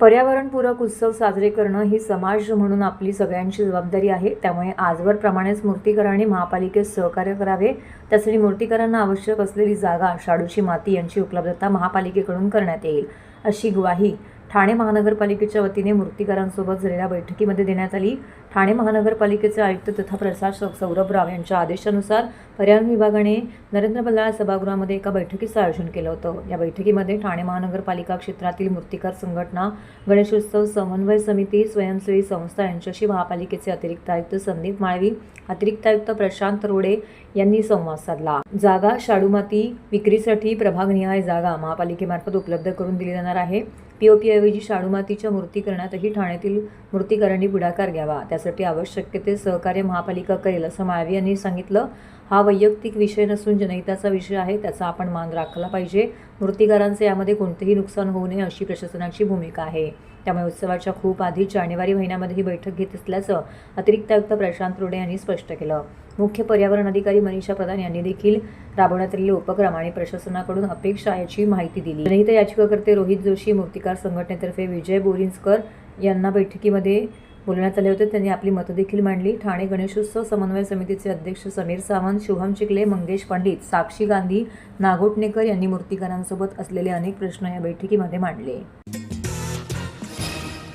पर्यावरणपूरक उत्सव साजरे करणं ही समाज म्हणून आपली सगळ्यांची जबाबदारी आहे. त्यामुळे आजवर प्रमाणेच मूर्तीकरांनी महापालिकेत सहकार्य करावे. त्यासाठी मूर्तीकरांना आवश्यक असलेली जागा शाडूची माती यांची उपलब्धता महापालिकेकडून करण्यात येईल. अशी ग्वाही ठाणे महानगरपालिकेच्या वतीने मूर्तीकारांसोबत झालेल्या बैठकीमध्ये देण्यात आली. ठाणे महानगरपालिकेचे आयुक्त तथा प्रशासक सौरभ राव यांच्या आदेशानुसार पर्यावरण विभागाने नरेंद्र बल्लाळ सभागृहामध्ये एका बैठकीचं आयोजन केलं होतं. या बैठकीमध्ये ठाणे महानगरपालिका क्षेत्रातील मूर्तिकार संघटना गणेशोत्सव समन्वय समिती स्वयंसेवी संस्था यांच्याशी महापालिकेचे अतिरिक्त आयुक्त संदीप माळवी अतिरिक्त आयुक्त प्रशांत रोडे यांनी संवाद साधला. जागा शाडूमाती विक्रीसाठी प्रभागनिहाय जागा महापालिकेमार्फत उपलब्ध करून दिली जाणार आहे. पीओपीऐवजी शाडूमातीच्या मूर्ती करण्यातही ठाण्यातील मूर्तीकारांनी पुढाकार घ्यावा. त्यासाठी आवश्यक ते सहकार्य महापालिका करेल असं माळवी यांनी सांगितलं. हा वैयक्तिक विषय नसून जनहिताचा विषय आहे त्याचा आपण मान राखला पाहिजे. मूर्तिकारांचे यामध्ये कोणतेही नुकसान होऊ नये अशी प्रशासनाची भूमिका आहे. त्यामुळे उत्सवाच्या खूप आधी जानेवारी महिन्यामध्ये ही बैठक घेत असल्याचं अतिरिक्त आयुक्त प्रशांत रोडे यांनी स्पष्ट केलं. मुख्य पर्यावरण अधिकारी मनीषा प्रधान यांनी देखील राबवण्यात आलेले उपक्रम आणि प्रशासनाकडून अपेक्षा याची माहिती दिली. जनहित याचिकाकर्ते रोहित जोशी मूर्तिकार संघटनेतर्फे विजय बोरिंजकर यांना बैठकीमध्ये बोलण्यात आले होते. त्यांनी आपली मतं देखील मांडली. ठाणे गणेशोत्सव समन्वय समितीचे अध्यक्ष समीर सावंत शुभम चिखले मंगेश पंडित साक्षी गांधी नागोटणेकर यांनी मूर्तिकारांसोबत असलेले अनेक प्रश्न या बैठकीमध्ये मांडले.